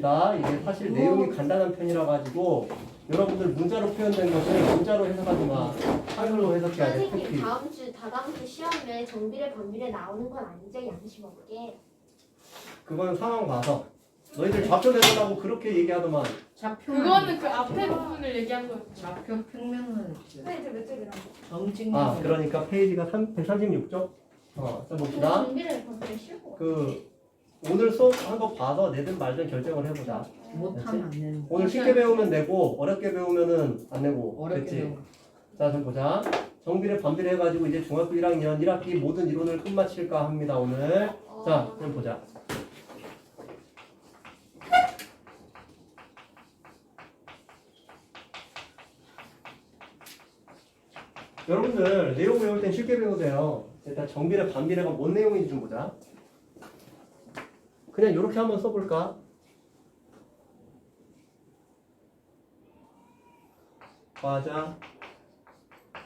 다 이게 사실 내용이 간단한 편이라 가지고 여러분들 문자로 표현된 것을 문자로 해석하지 마. 한글로 해석해야 돼. 선생님 특히. 다음 주 다다음 주 시험에 정비례 반비례 나오는 건 아니죠 양심 없게 그건 상황 봐서. 너희들 좌표 내달라고 그렇게 얘기하더만. 좌표 그거는 그 앞에 부분을 얘기한 거였죠. 좌표 평면은 선생님 몇 쪽이라고 점찍는 아, 그러니까 페이지가 3, 136쪽. 어, 써봅시다. 정비례 것 같아 그 오늘 수업 한거 봐서 내든 말든 결정을 해보자. 못하면 안 되는 거 오늘 쉽게 배우면 내고 어렵게 배우면은 안 내고. 어렵게? 배워 자, 좀 보자. 정비례 반비례 해가지고 이제 중학교 1학년 1학기 모든 이론을 끝마칠까 합니다, 오늘. 자, 좀 보자. 여러분들 내용 배울 땐 쉽게 배우세요. 일단 정비례 반비례가 뭔 내용인지 좀 보자. 그냥 이렇게 한번 써볼까? 과자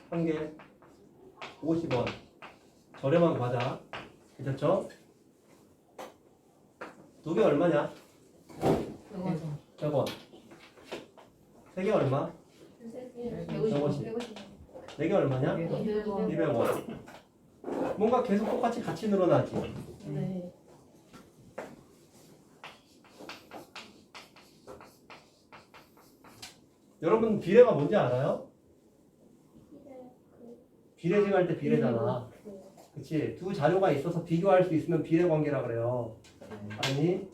한 개 50원 저렴한 과자 괜찮죠? 두 개 얼마냐? 그거죠 100원 세개 얼마? 배우시 네개 얼마냐? 200원 200원 뭔가 계속 똑같이 같이 늘어나지 네 여러분 비례가 뭔지 알아요? 비례식 할 때 비례잖아. 그치? 두 자료가 있어서 비교할 수 있으면 비례 관계라 그래요. 아니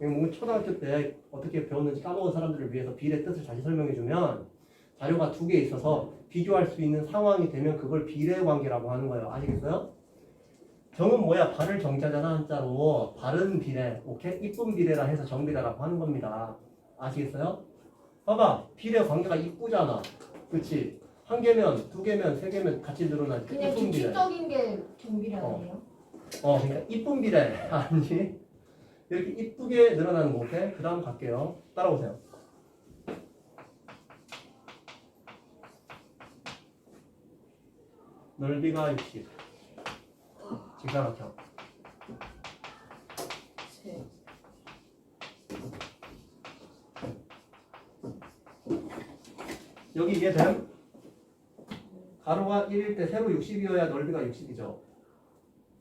뭐 초등학교 때 어떻게 배웠는지 까먹은 사람들을 위해서 비례 뜻을 다시 설명해 주면 자료가 두 개 있어서 비교할 수 있는 상황이 되면 그걸 비례 관계라고 하는 거예요. 아시겠어요? 정은 뭐야? 발을 정자잖아 한자로. 바른 비례. 오케이? 이쁜 비례라 해서 정비례라고 하는 겁니다. 아시겠어요? 봐봐 비례 관계가 이쁘잖아 그치 한 개면 두 개면 세 개면 같이 늘어나지 그냥 이쁜 비례 규칙적인 게 정비례 어. 아니에요? 어, 그러니까 이쁜 비례 아니 이렇게 이쁘게 늘어나는 거 오케이? 그 다음 갈게요. 따라오세요. 넓이가 60. 직사각형. 여기 이해됨? 가로가 1일 때 세로 60이어야 넓이가 60이죠.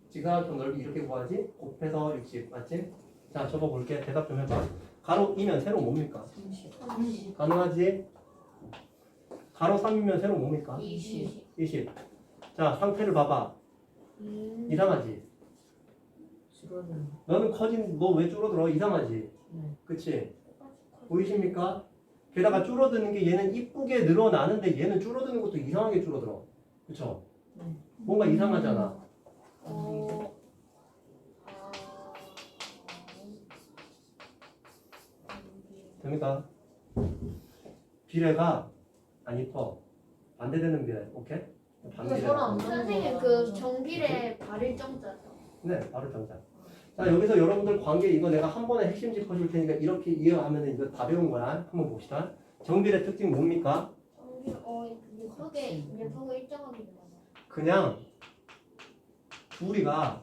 직사각형 넓이 이렇게 구하지? 곱해서 60 맞지? 자 적어 볼게. 대답 좀 해봐. 가로 2면 세로 뭡니까? 30 가능하지? 가로 3이면 세로 뭡니까? 20 20. 자 상태를 봐봐. 음. 이상하지? 줄어드는 거. 너는 커진 너 왜 줄어들어? 이상하지? 네. 그치? 보이십니까? 게다가 줄어드는 게 얘는 이쁘게 늘어나는데 얘는 줄어드는 것도 이상하게 줄어들어. 그쵸? 네. 뭔가 이상하잖아. 어. 됩니까? 비례가 안 이뻐. 반대되는 비례. 오케이? 반비례. 선생님 그 정비례 발일 정자죠 네, 바로 정답. 자, 여기서 여러분들 관계 이거 내가 한 번에 핵심 짚어줄 테니까 이렇게 이해하면 이거 다 배운 거야. 한번 봅시다. 정비례 특징 뭡니까? 정비 어 예쁘게 예쁘고 일정하게 늘어나 그냥 둘이가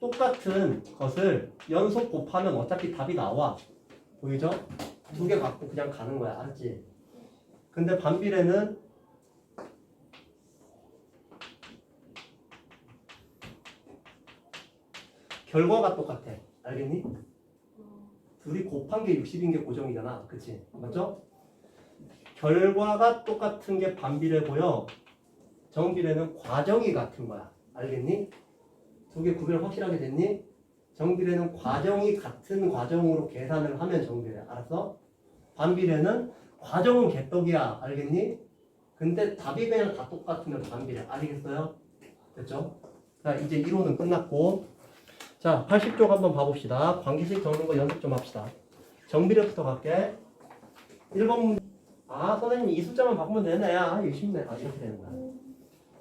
똑같은 것을 연속 곱하면 어차피 답이 나와. 보이죠? 두 개 갖고 그냥 가는 거야. 알았지? 근데 반비례는 결과가 똑같아. 알겠니? 둘이 곱한 게 60인 게 고정이잖아. 그치? 맞죠? 결과가 똑같은 게 반비례고요. 정비례는 과정이 같은 거야. 알겠니? 두 개 구별 확실하게 됐니? 정비례는 과정이 같은 과정으로 계산을 하면 정비례. 알았어? 반비례는 과정은 개떡이야. 알겠니? 근데 답이 그냥 다 똑같으면 반비례. 알겠어요? 됐죠? 자, 이제 이론은 끝났고. 자, 80쪽 한번 봐봅시다. 관계식 적는 거 연습 좀 합시다. 정비례부터 갈게. 1번 문제. 아, 선생님 이 숫자만 바꾸면 되네. 아, 이거 쉽네. 아, 이렇게 되는 거야.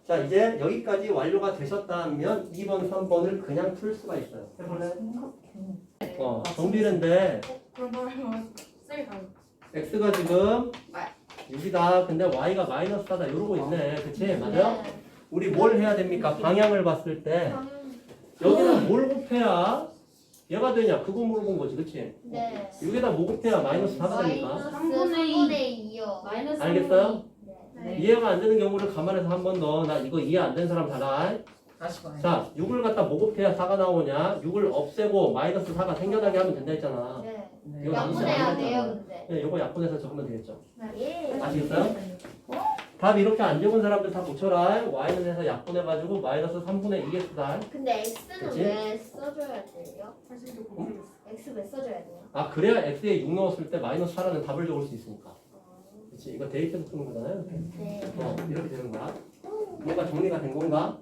자, 이제 여기까지 완료가 되셨다면 2번, 3번을 그냥 풀 수가 있어요. 해볼래? 어, 정비례인데 그럼 뭐라고 쌤이 가요. x가 지금 6이다. 근데 y가 마이너스 4다. 이러고 있네. 그치? 맞아? 우리 뭘 해야 됩니까? 방향을 봤을 때 여기다 뭘 곱해야 얘가 되냐? 그거 물어본 거지, 그치? 네. 여기다 뭐 곱해야 마이너스 4가 되니까. 마이너스 3분의 3분의 2요. 마이너스 알겠어요? 네. 네. 이해가 안 되는 경우를 감안해서 한 번 더. 나 이거 이해 안 된 사람. 다시 봐요. 자, 6을 갖다 뭐 곱해야 4가 나오냐? 6을 없애고 마이너스 4가 생겨나게 하면 된다 했잖아. 네. 네. 이거 나누지 약분해야 돼요. 근데. 네, 요거 약분해서 적으면 되겠죠. 예. 아시겠어요? 답 이렇게 안 적은 사람들 다 고쳐라. y는 해서 약분해가지고 마이너스 3분의 2개 쓰다. 근데 x는 그치? 왜 써줘야 돼요? 사실 좀 모르겠어. x 왜 써줘야 돼요? 아, 그래야 x에 6 넣었을 때 마이너스 4라는 답을 적을 수 있으니까. 어, 그치? 이거 대입해서 푸는 거잖아요. 이렇게. 네. 어, 이렇게 되는 거야. 얘가 정리가 된 건가?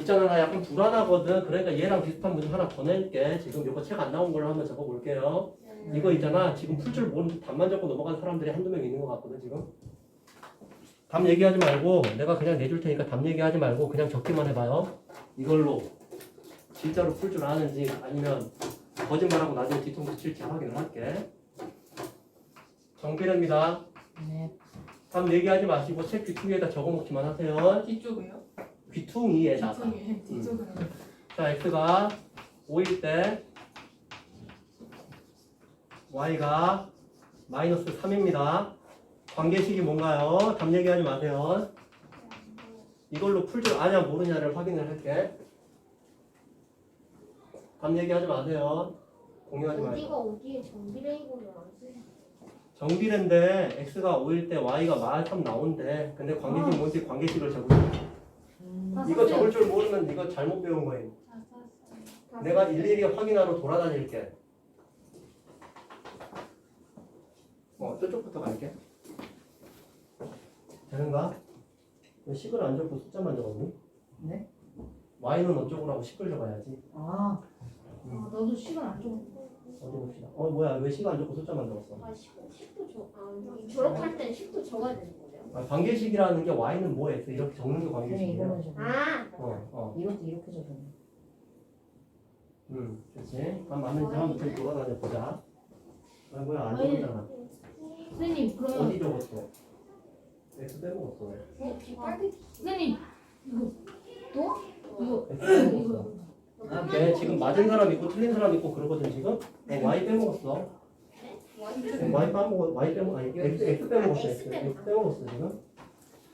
있잖아, 나 약간 불안하거든. 그러니까 얘랑 비슷한 문제 하나 더 낼게. 지금 이거 책 안 나온 걸로 한번 적어볼게요. 네. 이거 있잖아. 지금 풀 줄 모르는 답만 적고 넘어간 사람들이 한두 명 있는 것 같거든, 지금. 답 얘기하지 말고, 내가 그냥 내줄 테니까 답 얘기하지 말고, 그냥 적기만 해봐요. 이걸로 진짜로 풀 줄 아는지 아니면 거짓말하고 나중에 뒤통수 칠지 확인을 할게. 정비례입니다. 네. 답 얘기하지 마시고 책 귀퉁이에다 적어놓기만 하세요. 뒤쪽이요? 귀퉁이에다가. 뒤쪽에 뒤쪽으로. 자, x가 5일 때 y가 마이너스 3입니다. 관계식이 뭔가요? 답 얘기하지 마세요. 이걸로 풀 줄 아냐 모르냐를 확인을 할게. 답 얘기하지 마세요. 공유하지 말고. 어디가 어디에 정비례이고를 안 쓰세요? 정비례인데 x가 5일 때 y가 마이너스 3 나온대. 근데 관계식 뭔지 관계식을 적으세요. 음. 이거 적을 줄 모르면 이거 잘못 배운 거예요. 내가 일일이 확인하러 돌아다닐게. 어, 저쪽부터 갈게. 되는가? 왜 식을 안 적고 숫자만 적었니? 네? y는 어쩌고 하고 식을 적어야지. 아, 아, 나도 시간 안 좀. 어디 봅시다. 어, 뭐야, 왜식안 적고 숫자만 적었어? 아, 10도, 10도 저, 아, 졸업할 땐 10도 적어야 되는 거예요? 아, 관계식이라는 게 y는 뭐 x 이렇게 적는 게 그냥 관계식이야. 이거는 좀. 아, 어, 어. 이것도 이렇게 적었네. 음, 그렇지. 그럼 맞는지 한번 좀 돌아다녀 보자. 아, 뭐야, 안 적었잖아. 선생님, 그러면 어디 적었어? X 빼먹었어. 어, 빨리 선생님 또? 이거 x 빼먹었어. 이거 네, 지금 맞은 사람 있고 틀린 사람 있고 그러거든 지금. 어, y 빼먹었어. 네? y 빼먹어, y 빼먹, 아니 x, x 빼먹었어. 아, x, X 빼먹었어. 지금.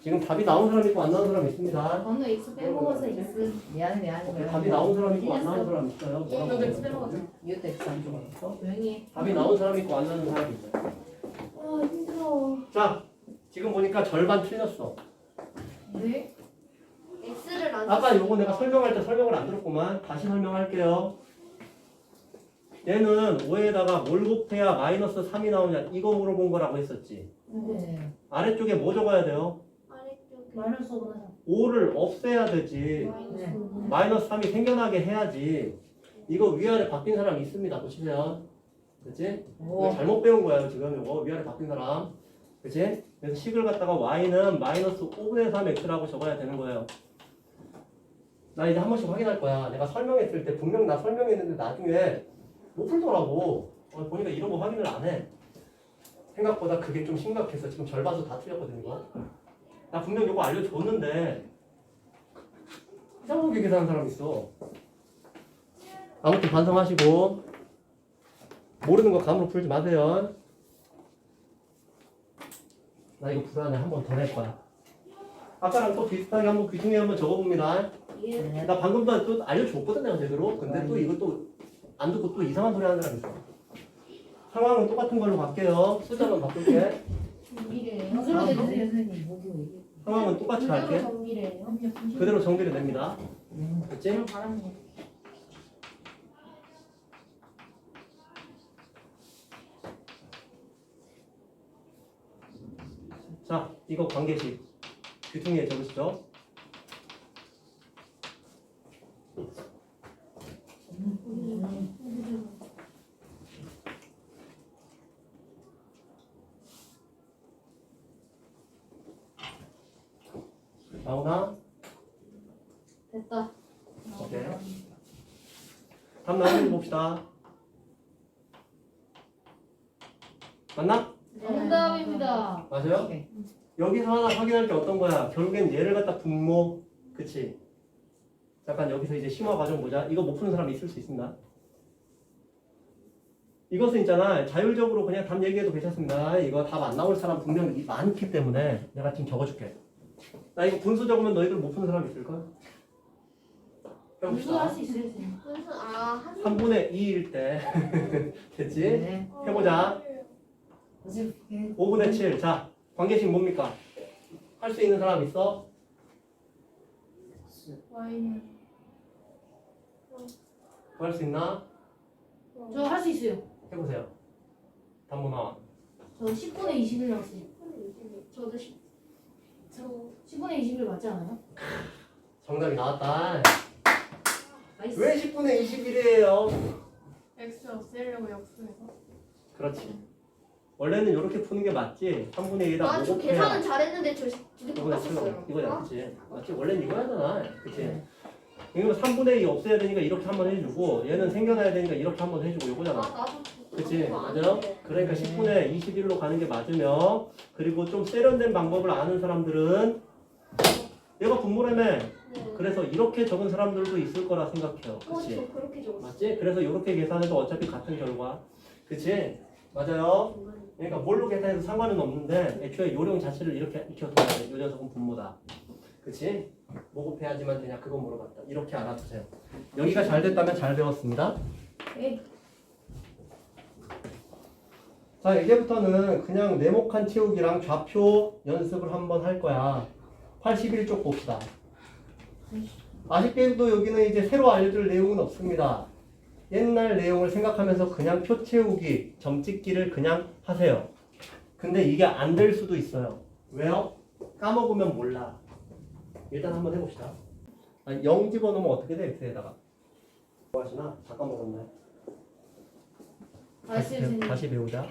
지금 답이 나온 사람 있고 안 나온 사람 있습니다. 저는 X 빼먹어서 X. 미안해 미안해. 오케이, 답이 나온 사람 있고 안 나온 사람 있어요. 뭐라고 저도 X? 빼먹었어. 이것도 X 안. 조용히 해. 답이 나온 사람 있고 안 나온 사람 있어요. 아, 힘들어. 자, 지금 보니까 절반 틀렸어. 네? X를 안 아까. 요거 내가 설명할 때 설명을 안 들었구만. 다시 설명할게요. 얘는 5에다가 뭘 곱해야 마이너스 3이 나오냐 이거 물어본 거라고 했었지. 네. 아래쪽에 뭐 적어야 돼요? 아래쪽에 마이너스 5는 5를 없애야 되지. 네. 마이너스 3이 생겨나게 해야지. 이거 위아래 바뀐 사람 있습니다. 보시면. 그치? 이거. 잘못 배운 거예요. 지금 이거 위아래 바뀐 사람. 그치? 그래서 식을 갖다가 y는 마이너스 5분의 3 x라고 적어야 되는 거예요. 나 이제 한 번씩 확인할 거야. 내가 설명했을 때 분명 나 설명했는데 나중에 못 풀더라고. 어, 보니까 이런 거 확인을 안 해. 생각보다 그게 좀 심각해서 지금 절반수 다 틀렸거든 이거. 나 분명 이거 알려줬는데 이상하게 계산하는 사람 있어. 아무튼 반성하시고 모르는 거 감으로 풀지 마세요. 나 이거 불안해. 한 번 더 낼 거야. 아까랑 또 비슷하게 한번 귀중에 한번 적어봅니다. 예. 네. 나 방금 전에 또 알려줬거든 내가 제대로. 근데 또 이것도 안 듣고 또 이상한 소리 하는 사람 있어. 상황은 똑같은 걸로 갈게요. 숫자만 바꿀게. 정비례예요? 무슨 소리 해주세요 선생님. 뭐고 이게? 상황은 똑같이 그대로 할게. 정비례예요? 그대로 정비를 냅니다. 음. 됐지? 바라는 거. 자, 이거 관계식. 귀퉁이에 적으시죠. 음. 나오나? 됐다. 오케이. 다음 거 봅시다. 맞나? 정답입니다. 맞아요? 오케이. 여기서 하나 확인할 게 어떤 거야? 결국엔 얘를 갖다 분모, 그치? 잠깐 여기서 이제 심화 과정 보자. 이거 못 푸는 사람 있을 수 있습니다. 이것은 있잖아 자율적으로 그냥 답 얘기해도 괜찮습니다. 이거 답 안 나올 사람 분명히 많기 때문에 내가 지금 적어줄게. 나 이거 분수 적으면 너희들 못 푸는 사람 있을까? 해봅시다. 할수 있어요 선생님 분수 아한 3분의 2일 때 됐지? 네 해보자. 어차피 5분의 7. 자, 관계식 뭡니까? 할 수 있는 사람 있어? Y는 할수 있나? 저 할 수 있어요 해보세요. 단모 나와. 저 10분의 21 나왔어요 저도 시, 저 10분의 21 맞지 않아요? 정답이 나왔다. 나이스 왜 10분의 21이에요? X 없애려고 역수해서 그렇지. 원래는 이렇게 푸는 게 맞지. 3분의 1에다 아, 저 5곱해야 계산은 잘했는데 저 5분의 7 바꿨었어요. 이거야, 어? 그치? 맞지? 원래 는 이거 하잖아. 그치? 네. 이거 3분의 2 없애야 되니까 이렇게 한번 해주고 얘는 생겨나야 되니까 이렇게 한번 해주고 아, 이거잖아. 나도 그치? 그거 맞아요? 그러니까 네. 10분의 21로 가는 게 맞으며 그리고 좀 세련된 방법을 아는 사람들은 얘가 분모라며 네. 그래서 이렇게 적은 사람들도 있을 거라 생각해요. 어, 그치? 저 그렇게 적었어. 맞지? 그래서 이렇게 계산해도 어차피 같은 결과. 그치? 맞아요? 그러니까 뭘로 계산해도 상관은 없는데 애초에 요령 자체를 이렇게 익혀둬야 돼. 요 녀석은 분모다. 그치? 뭐 곱해야지만 되냐 그거 물어봤다. 이렇게 알아두세요. 여기가 잘 됐다면 잘 배웠습니다. 네. 자 이제부터는 그냥 네모칸 채우기랑 좌표 연습을 한번 할 거야. 81쪽 봅시다. 아쉽게도 여기는 이제 새로 알려줄 내용은 없습니다. 옛날 내용을 생각하면서 그냥 표 채우기, 점 찍기를 그냥 하세요. 근데 이게 안 될 수도 있어요. 왜요? 까먹으면 몰라. 일단 한번 해봅시다. 아, 0 집어넣으면 어떻게 돼? X에다가. 뭐 하시나? 다 까먹었네. 나이스 다시, 배, 다시 배우자.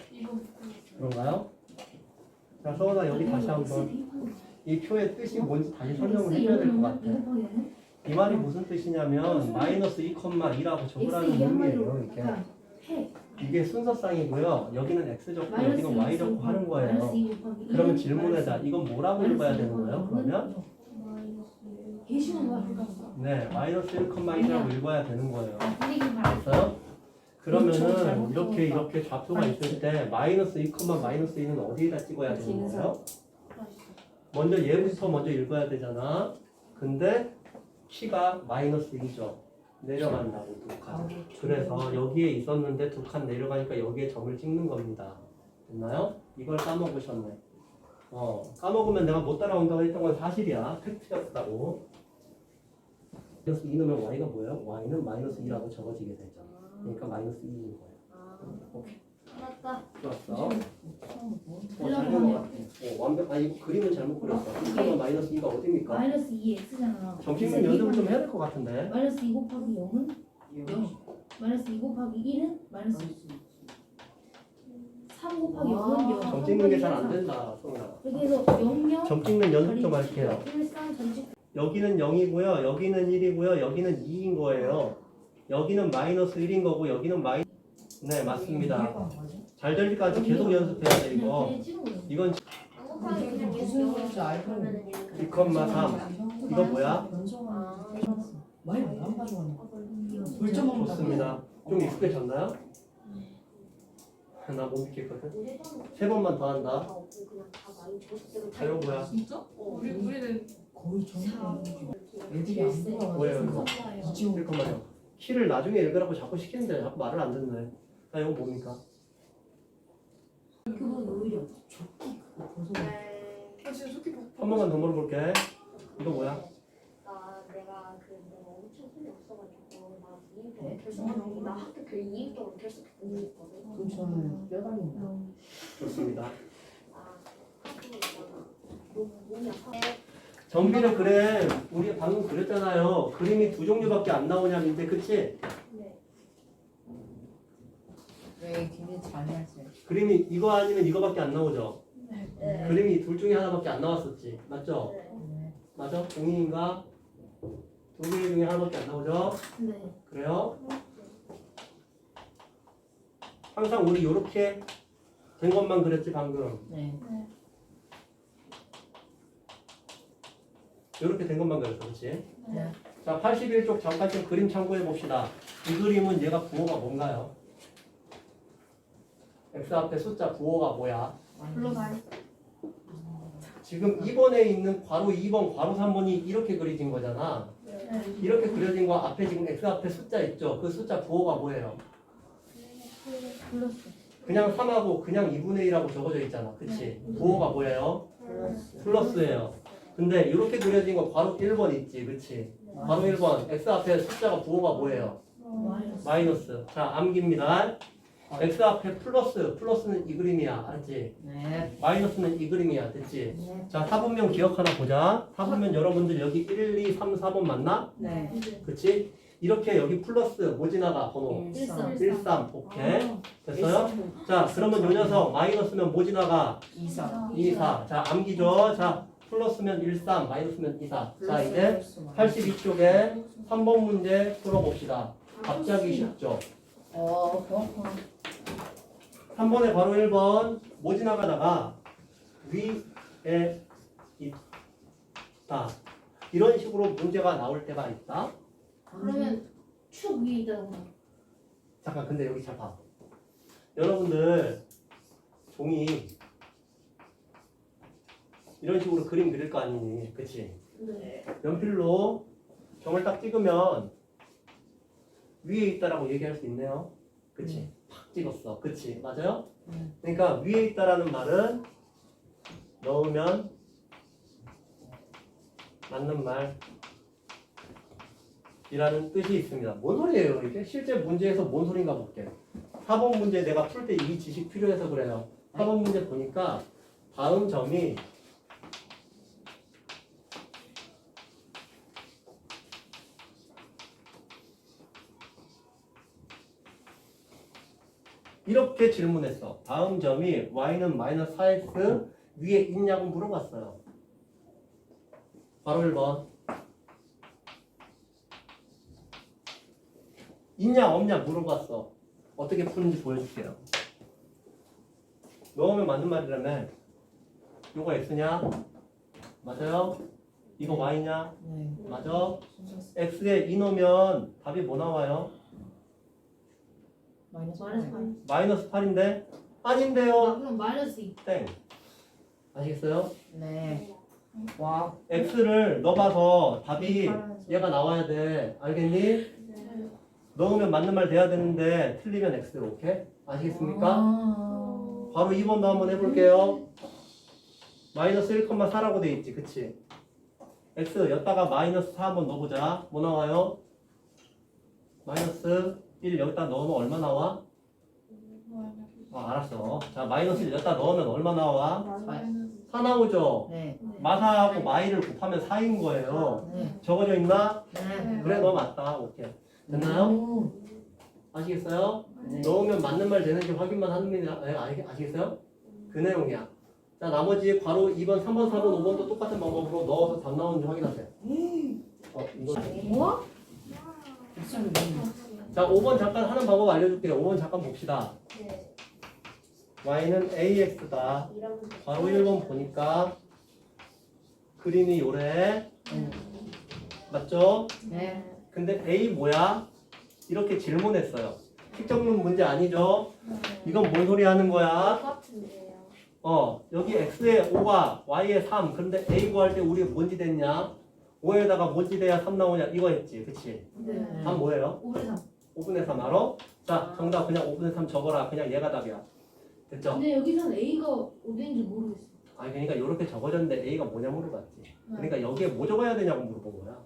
그런가요? 자, 서원아 여기 다시 한번 이 표의 뜻이 뭔지 다시 설명을 해줘야 될 것 같아. 이 말이 무슨 뜻이냐면 마이너스 2,2라고 적으라는 의미예요. 이렇게 해 이게 순서상이고요. 여기는 x 적고 마이너스 여기는 y 적고 하는 거예요. 그러면 질문에다 이건 뭐라고 읽어야 되는 거예요? 그러면 네 마이너스 1,2라고 읽어야 되는 거예요. 아 됐어요? 그러면은 이렇게. 이렇게 좌표가 있을 때 마이너스 2, 마이너스 2는 어디에다 찍어야 되는 거예요? 먼저 얘부터 먼저 읽어야 되잖아. 근데 키가 마이너스 2죠. 내려간다고 두 칸. 그래서 여기에 있었는데 두 칸 내려가니까 여기에 점을 찍는 겁니다. 됐나요? 이걸 까먹으셨네. 어, 까먹으면 내가 못 따라온다고 했던 건 사실이야. 팩트였다고. 마이너스 2 넣으면 y가 뭐예요? y는 마이너스 2라고 적어지게 되죠. 그러니까 마이너스 2인 거예요. 아, 오케이. 좋았어. 어, 잘된 것 같아. 어, 완벽, 아니, 이거 그림은 잘못 그렸어. 2, 마이너스 2가 어딥니까? 마이너스 2 x잖아 점 찍는 연습을 좀 해야 될 것 같은데. 마이너스 2 곱하기 0은 0 마이너스 2 곱하기 1은 마이너스 3 곱하기 0은 0 점 찍는 게 잘 안 된다. 이렇게 해서 0 0 점 찍는 연습 좀 할게요. 1 3 전직 여기는 0이고요. 여기는 1이고요. 여기는 2인 거예요. 여기는 마이너스 1인 거고 여기는 마이 네, 맞습니다. 잘 될 때까지 계속 연습해야 돼, 이거. 이건 쌍꺼풀이 그냥 무슨 얘기해서 소리인지 알고 그러면은 얘는 2,3. 이거 뭐야? 아, 많이 안 가져왔네. 음, 물점 좋습니다. 좀 익숙해졌나요? 나 못 믿겠거든. 세 번만 더 한다. 자, 이거 뭐야? 진짜? 우리 우리는 거의 전부 애들이 아, 안. 뭐예요, 이거? 이지호 잠깐만요. 키를 나중에 읽으라고 자꾸 시키는데 자꾸 말을 안 듣네. 자, 이거 뭡니까? 그거 오히려 조끼 그거 벗어. 네. 아 진짜. 한 번만 더 물어볼게. 이거 뭐야? 나 내가 그 내가 엄청 손이 없어가지고 나 네? 결석하고 나 학교 그 이입도 결석했던 게 있거든. 그럼 저는 뼈다귀인가? 좋습니다. 아, 학교 있잖아. 너무 몸이 아파. 정비를 그래. 우리 방금 그랬잖아요. 그림이 두 종류밖에 안 나오냐는데, 그치? 네. 왜. 그림이 이거 아니면 이거밖에 안 나오죠. 네. 그림이 둘 중에 하나밖에 안 나왔었지. 맞죠? 네. 네. 맞아? 공인인가? 두개 중에 하나밖에 안 나오죠? 네. 그래요? 항상 우리 이렇게 된 것만 그랬지 방금. 네. 이렇게 된 것만 그랬어, 그렇지? 네. 자, 81쪽 잠깐 좀 그림 참고해 봅시다. 이 그림은 얘가 부호가 뭔가요? X 앞에 숫자 부호가 뭐야? 플러스 지금 2번에 있는 괄호 2번, 괄호 3번이 이렇게 그려진 거잖아. 네. 이렇게 그려진 거 앞에 지금 x 앞에 숫자 있죠? 그 숫자 부호가 뭐예요? 플러스. 그냥 3하고 그냥 2분의 1하고 적어져 있잖아. 그치? 부호가 뭐예요? 플러스예요. 근데 이렇게 그려진 거 괄호 1번 있지. 그치? 괄호 1번 x 앞에 숫자가 부호가 뭐예요? 마이너스. 마이너스. 자, 암기입니다. X 앞에 플러스, 플러스는 이 그림이야. 알았지? 네. 마이너스는 이 그림이야. 됐지? 네. 자, 사분면 기억 하나 보자. 사분면 여러분들 여기 1, 2, 3, 4번 맞나? 네. 그치? 이렇게 여기 플러스 뭐 지나가? 번호. 일삼. 1, 3. 오케이. 아, 됐어요? 자, 그러면 요 녀석 마이너스면 뭐 지나가? 이사. 2, 4. 자, 암기죠? 자, 플러스면 1, 3, 마이너스면 2, 4. 자, 이제 82쪽에 3번 문제 풀어봅시다. 갑자기 쉽죠? 어, 어, 3번에 바로 1번 뭐 지나가다가 위에 있다. 이런 식으로 문제가 나올 때가 있다. 그러면 축 위에 있다고. 잠깐 근데 여기 잘 봐. 여러분들 종이 이런 식으로 그림 그릴 거 아니니, 그치? 네. 연필로 점을 딱 찍으면 위에 있다라고 얘기할 수 있네요. 그치? 팍 찍었어. 그치? 맞아요? 음. 그러니까 위에 있다라는 말은 넣으면 맞는 말 이라는 뜻이 있습니다. 뭔 소리예요 이게? 실제 문제에서 뭔 소린가 볼게. 4번 문제 내가 풀 때 이 지식 필요해서 그래요. 4번 문제 보니까 다음 점이 이렇게 질문했어. 다음 점이 y는 마이너스 4x 위에 있냐고 물어봤어요. 바로 1번. 있냐 없냐 물어봤어. 어떻게 푸는지 보여줄게요. 넣으면 맞는 말이라면 요거 x냐? 맞아요? 이거 y냐? 네. 맞아? x에 2 넣으면 답이 뭐 나와요? 마이너스 마이너스 팔. 마이너스 8인데? 아, 아닌데요? 그럼 마이너스 2. 땡. 아시겠어요? 네. 와. x를 넣어봐서 답이 팔아서. 얘가 나와야 돼. 알겠니? 네. 넣으면 맞는 말 돼야 되는데 틀리면 x. 오케이? 아시겠습니까? 아. 바로 2번도 한번 해볼게요. 마이너스 1,4라고 돼 있지. 그치? x 여기다가 마이너스 4 한번 넣어보자. 뭐 나와요? 마이너스 1 여기다 넣으면 얼마 나와? 아, 알았어. 자, 마이너스 1 여기다 넣으면 얼마 나와? 마이너스 4 나오죠? 네. 마사하고 마이를 곱하면 4인 거예요. 네. 적어져 있나? 네. 그래, 너 맞다. 오케이. 됐나요? 오. 아시겠어요? 네. 넣으면 맞는 말 되는지 확인만 합니다. 네, 아시- 아시겠어요? 그 내용이야. 자, 나머지 괄호 2번, 3번, 4번, 5번도 똑같은 방법으로 넣어서 답 나오는지 확인하세요. 어, 이거. 뭐? 너무. 자, 5번 잠깐 하는 방법 알려줄게요. 5번 잠깐 봅시다. 네. y는 ax다. 이런 괄호 1번 보니까 그림이 요래. 음. 맞죠? 네. 근데 a 뭐야? 이렇게 질문했어요. 특정문 문제 아니죠? 이건 뭔 소리 하는 거야? 어, 여기 x에 5가 y에 3. 그런데 a 구할 때 우리 뭔지 됐냐? 5에다가 뭔지 돼야 3 나오냐? 이거 했지. 그치? 네. 답 뭐예요? 5분 3. 5분의 3 알아? 자, 정답 그냥 5분의 3 적어라. 그냥 얘가 답이야. 됐죠? 근데 여기서는 A가 어딘지 모르겠어. 아니, 그러니까 이렇게 적어졌는데 a가 뭐냐 물어봤지. 그러니까 여기에 뭐 적어야 되냐고 물어본 거야.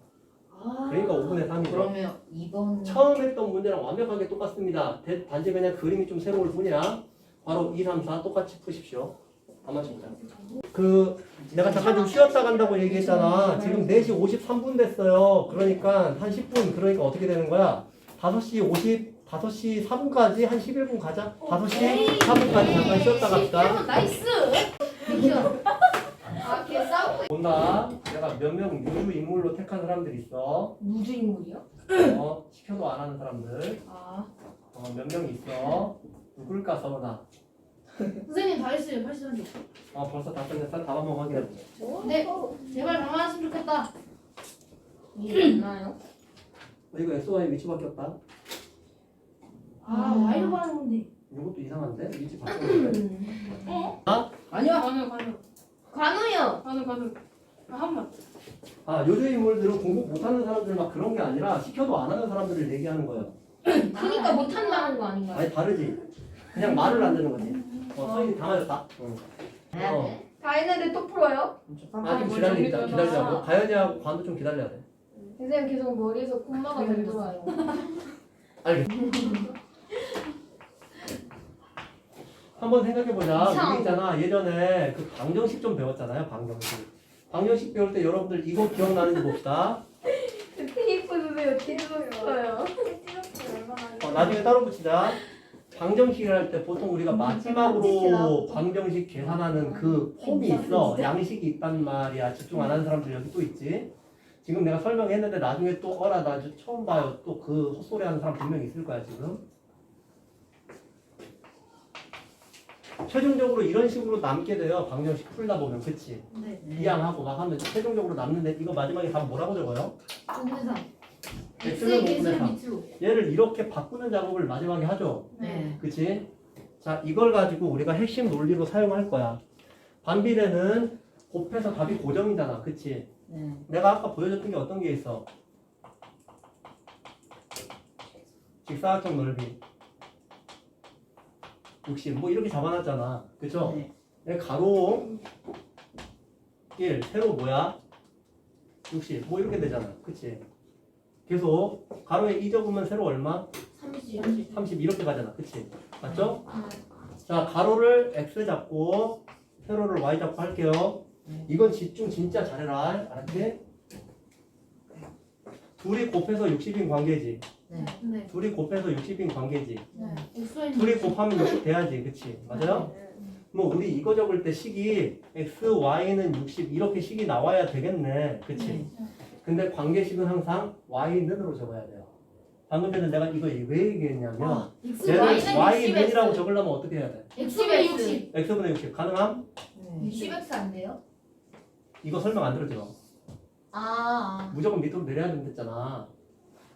아. 그러니까 5분의 3이죠. 그러면 2번. 처음 했던 문제랑 완벽하게 똑같습니다. 대- 단지 그냥 그림이 좀 새로울 뿐이야. 바로 2, 3, 4 똑같이 푸십시오. 다 맞춥니다. 그 내가 잠깐 좀 쉬었다 간다고 얘기했잖아. 지금 4시 53분 됐어요. 그러니까 한 10분 그러니까 어떻게 되는 거야? 5시 50 5시 4분까지 한 11분 가자. 5시 4분까지 잠깐 쉬었다 갑시다. 11번 나이스. 아, 걔 싸우고 본다. 내가 몇 명 유주 인물로 택한 사람들 있어. 무주 인물이요? 어, 시켜도 안 하는 사람들. 아. 어, 몇 명 있어. 누굴까 서나. 선생님 다 했어요. 83점. 아 벌써 다 끝냈어? 답 한번 확인해 보자 네. 제발 다 맞았으면 좋겠다. 이게 있나요? 어, 이거 SY 위치 바뀌었다 아, Y로 가는 건데. 이것도 이상한데? 위치 바꾸는데? 아? 아니야. 관우 관우 관우요. 관우 관우 아, 한 번. 아 요즘 인물들은 공부 못하는 사람들 막 그런 게 아니라 시켜도 안 하는 사람들을 얘기하는 거예요 그러니까 못한다는 거 아닌가요? 아니 다르지 그냥 말을 안 듣는 거지 어 서인이 다 맞았다 응. 어. 네. 다 했는데 또 풀어요? 아좀 기다리자 기다리자고 가연이하고 관도 좀 기다려야 돼 선생님 계속 머리에서 콤마가 안 들어와요. 한번 생각해보자. 우리 있잖아. 예전에 그 방정식 좀 배웠잖아요. 방정식. 방정식 배울 때 여러분들 이거 기억나는지 봅시다. 테이프 선생님 어떻게 썼어요? 어, 나중에 따로 붙이자. 방정식을 할 때 보통 우리가 마지막으로 방정식 계산하는 그 폼이 있어. 양식이 있단 말이야. 집중 안 하는 사람들 여기 또 있지. 지금 내가 설명했는데 나중에 또 어라 나저 처음 봐요. 또 그 헛소리 하는 사람 분명히 있을 거야 지금. 최종적으로 이런 식으로 남게 돼요. 방정식 풀다 보면 그치? 네. 이양하고 막 하면 최종적으로 남는데 이거 마지막에 답 뭐라고 적어요? 분사. x는 x의 5분의 개수를 3 밑으로. 얘를 이렇게 바꾸는 작업을 마지막에 하죠 네. 그치? 자 이걸 가지고 우리가 핵심 논리로 사용할 거야 반비례는 곱해서 답이 고정이잖아 그치? 네. 내가 아까 보여줬던 게 어떤 게 있어? 직사각형 넓이 60 뭐 이렇게 잡아놨잖아 그쵸? 네. 얘 가로 1 세로 뭐야? 60 뭐 이렇게 되잖아 그치? 계속 가로에 2 적으면 세로 얼마? 30. 30 이렇게 가잖아 그치? 맞죠? 자 가로를 x 잡고 세로를 y 잡고 할게요 네. 이건 집중 진짜 잘해라 알았지? 둘이 곱해서 60인 관계지 네. 네. 둘이 곱해서 60인 관계지 네. 둘이 곱하면 60 돼야지 그치? 맞아요? 뭐 우리 이거 적을 때 식이 x, y는 60 이렇게 식이 나와야 되겠네 그치? 네. 근데 관계식은 항상 y는으로 적어야 돼요 방금 전에 내가 이거 왜 얘기했냐면 x 얘를 y는 y는이라고 60x. 적으려면 어떻게 해야 돼? x분의 60. x분의 60 가능함? 네. 60x 안 돼요? 이거 설명 안 들었죠? 아. 무조건 밑으로 내려야 된댔잖아.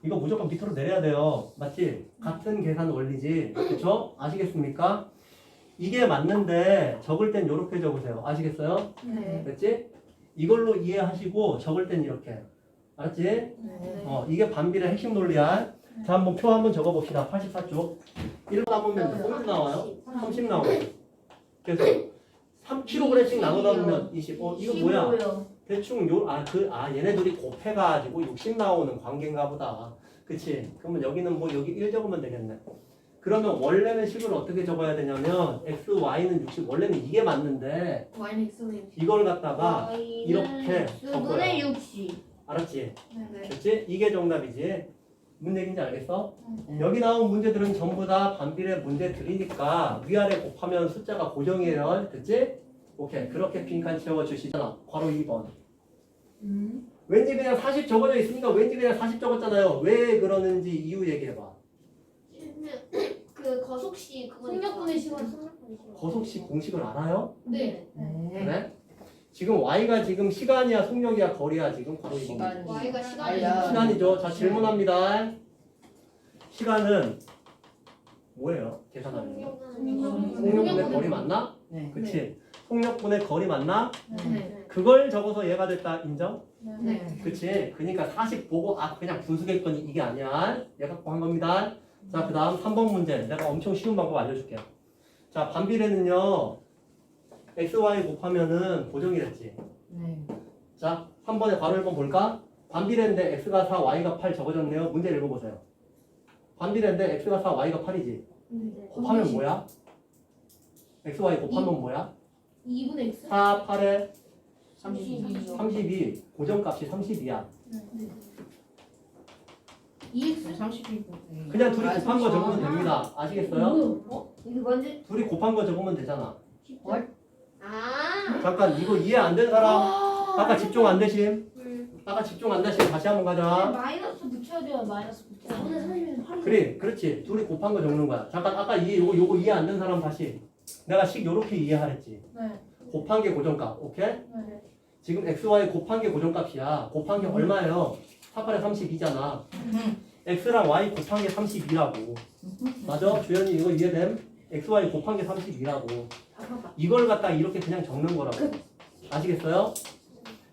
이거 무조건 밑으로 내려야 돼요. 맞지? 같은 계산 원리지. 그쵸? 아시겠습니까? 이게 맞는데 적을 땐 이렇게 적으세요. 아시겠어요? 네. 됐지? 이걸로 이해하시고 적을 땐 이렇게. 알았지? 네. 어, 이게 반비례 핵심 논리야. 자, 한번 표 한번 적어봅시다. 84쪽. 1번 한번면 꽁트 나와요? 30 나오고. 그래서 3kg씩 나누다 보면 20. 어, 이거 뭐야? 15요. 대충 요 아 그 아 얘네들이 곱해가지고 60 나오는 관계인가 보다. 그치? 그러면 여기는 뭐 여기 1 적으면 되겠네. 그러면 원래는 식을 어떻게 적어야 되냐면 x, y는 60 원래는 이게 맞는데 y는 x분의 60. 이걸 갖다가 이렇게 적어요. x분의 60. 알았지? 네. 됐지? 이게 정답이지. 뭔 얘기인지 알겠어? 네. 여기 나온 문제들은 전부 다 반비례 문제들이니까 위아래 곱하면 숫자가 고정이에요. 됐지? 오케이. 그렇게 빈칸 채워주시잖아. 괄호 2번. 음. 왠지 그냥 40 적어져 있으니까 왠지 그냥 40 적었잖아요. 왜 그러는지 이유 얘기해봐. 그 거속시 그거 시간. 거속시 공식을 알아요? 네. 네. 그래? 지금 y가 지금 시간이야, 속력이야, 거리야 지금 괄호 2번. 시간이 y가 시간이 알야. 시간이죠. 자 질문합니다. 시간은 뭐예요? 계산하는 거. 속력분의 거리 맞나? 네. 그치? 속력분의 거리 맞나? 네. 그걸 적어서 얘가 됐다 인정? 네. 그치? 그러니까 40 보고 아 그냥 분수겠거니 이게 아니야. 얘 갖고 한 겁니다. 자 그 다음 3번 문제 내가 엄청 쉬운 방법 알려줄게요. 자 반비례는요 x, y 곱하면은 고정이랬지. 네. 자 3번에 괄호 1번 볼까? 반비례인데 x가 4, y가 8 적어졌네요. 문제 읽어보세요. 반비례인데 x가 4, y가 8이지. 네. 곱하면 뭐야? x, y 곱하면 뭐야? 2분의 x. 4, 8에 32죠. 32 고정값이 32야. 2x. 32. 그냥 둘이 곱한 거 적으면 됩니다. 아시겠어요? 뭐요? 어? 이거 뭔지? 둘이 곱한 거 적으면 되잖아. 아. 잠깐 이거 이해 안 된 사람 아까 집중 안 되심? 네. 아까 집중 안 되심 다시 한번 가자. 마이너스 붙여야 돼요. 마이너스 붙여야 4분의 30은 8. 그래 그렇지 둘이 곱한 거 적는 거야. 잠깐 아까 이해 요거 요거 이해 안 된 사람 다시 내가 식 요렇게 이해하랬지. 네. 곱한 게 고정값 오케이? 네. 지금 x, y 곱한 게 고정값이야. 곱한 게 얼마예요? 4팔에 32잖아. x랑 y 곱한 게 32라고. 맞아? 주연이 이거 이해됨? Xy 곱한 게 32라고. 봐봐. 이걸 갖다 이렇게 그냥 적는 거라고. 아시겠어요?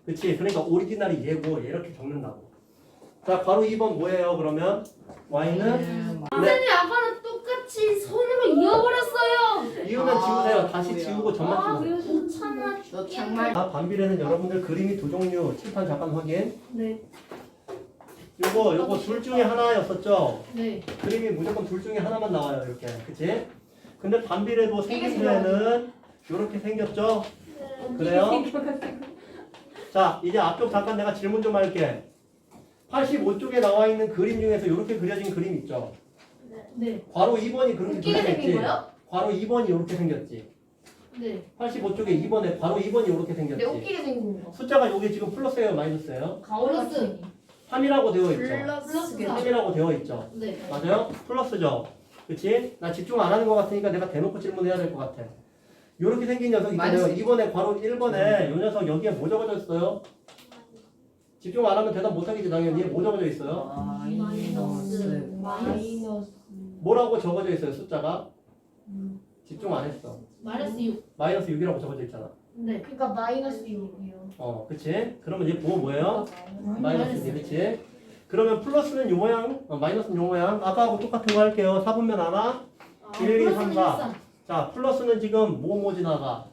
그치? 그러니까 오리지널이 얘고 얘 이렇게 적는다고. 자, 바로 2번 뭐예요, 그러면? y는? 네. 선생님 아까랑 똑같이 손으로 이어버렸어요. 이유는 지우세요. 다시 뭐야. 지우고 점만 아 찍으세요. 그래서 참아 너 정말 아, 반비례는 여러분들 그림이 두 종류. 칠판 잠깐 확인. 네. 요거, 요거 둘 중에 하나였었죠? 네. 그림이 무조건 둘 중에 하나만 나와요, 이렇게. 그치? 근데 반비례도 생긴 후에는 요렇게 생겼죠? 그래요? 자, 이제 앞쪽 잠깐 내가 질문 좀 할게. 85쪽에 나와 있는 그림 중에서 이렇게 그려진 그림 있죠? 네. 괄호 2번이 그렇게 웃기게 생긴 그려졌지? 거요? 괄호 2번이 이렇게 생겼지? 네. 85쪽에 2번에 괄호 2번이 이렇게 네 생겼지? 웃기게 생긴 거. 숫자가 여기 지금 플러스예요, 마이너스예요? 플러스. 3이라고 되어 있죠? 플러스. 3이라고 되어 있죠? 네. 맞아요? 플러스죠? 그치? 나 집중 안 하는 것 같으니까 내가 대놓고 질문해야 될 것 같아. 요렇게 생긴 녀석 있잖아요. 2번에 괄호 1번에 요 녀석 여기에 뭐 적어져 있어요? 집중 안 하면 대답 못 하겠지 당연히. 뭐 적어져 있어요? 마이너스 마이너스. 뭐라고 적어져 있어요 숫자가? 집중 안 했어. 마이너스 6. 마이너스 6이라고 적어져 있잖아. 네. 그러니까 마이너스 6이요. 어, 그치? 그러면 이제 부호 뭐예요? 마이너스 2, 그치? 그러면 플러스는 요 모양, 어, 마이너스는 요 모양. 아까하고 똑같은 거 할게요. 4분면 하나. 1, 2, 3, 4. 자, 플러스는 지금 뭐 뭐 지나가?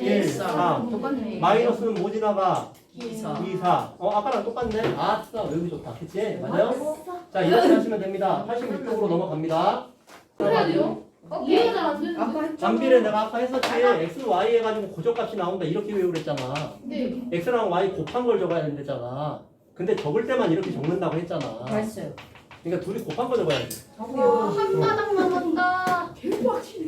1, 4. 똑같네 마이너스는 뭐 지나가? 기사 2, 4. 어, 아까랑 똑같네. 아싸, 외우기 좋다. 그치? 맞아요? 자, 이렇게 하시면 됩니다. 86쪽으로 넘어갑니다. 해야 돼요? 이해가 잘안 되는데. 아까 잠비례 내가 아까 했었지. x, y 해가지고 고정값이 나온다. 이렇게 외우랬잖아. 네. x랑 y 곱한 걸 적어야 된다잖아. 근데 적을 때만 이렇게 적는다고 했잖아. 했어요 그러니까 둘이 곱한 거 적어야지. 와, 한 바닥 남았다.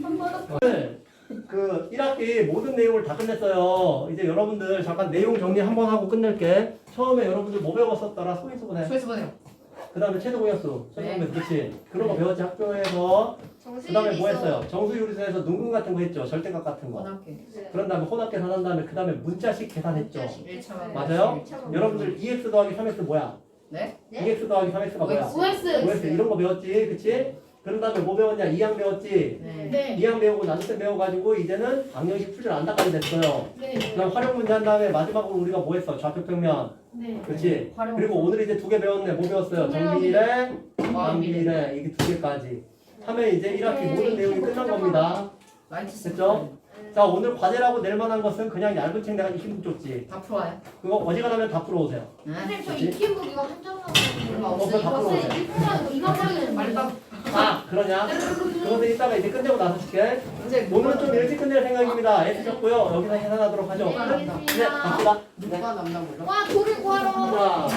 한 바닥. 오늘 그 1학기 모든 내용을 다 끝냈어요. 이제 여러분들 잠깐 내용 정리 한번 하고 끝낼게. 처음에 여러분들 뭐 배웠었더라? 소인수분해. 소에서 보내요 그 다음에 최소 공약수. 네. 공약수. 그치? 그런 거 배웠지 학교에서. 그 다음에 뭐 했어요? 정수유리수에서 눈금 같은 거 했죠. 절대값 같은 거. 고등학교 그런 다음에 혼합 계 산한 다음에 그 다음에 문자식 계산했죠. 1차만 맞아요? 여러분들 2x 더하기 3x 뭐야? 네? 2x 더하기 3x가 뭐야? 5x. 5x 이런 거 배웠지, 그치? 그런 다음에 뭐 배웠냐? 2항 배웠지? 네 네. 2항 배우고 나눗셈 배워가지고 이제는 방정식 풀줄 안다까지 됐어요. 네. 그다음 활용 문제 한 다음에 마지막으로 우리가 뭐 했어? 좌표 평면, 네. 그치? 활용. 그리고 오늘 이제 두 개 배웠네. 뭐 배웠어요? 정비례, 반비례 이게 두 개까지. 하면 이제 1학기 모든 내용이 끝난 겁니다. 라이트 됐죠? 자 오늘 과제라고 낼 만한 것은 그냥 얇은 책 내가 힘 줬지. 다 풀어와요 그거 어지간하면 다 풀어오세요. 네 선생님 저 그치? 익힌 이거 한장 얼마 남았어요. 어, 그거 다 풀어오세요. 이거 하면 빨리 딱 아 그러냐? 그것은 이따가 이제 끝내고 나서 줄게. 오늘은 좀 일찍 끝낼 생각입니다. 애쓰셨고요. 여기서 계산하도록 하죠. 네, 네. 갑시다. 누가 남나 몰라 와 돌을 구하러. 하나,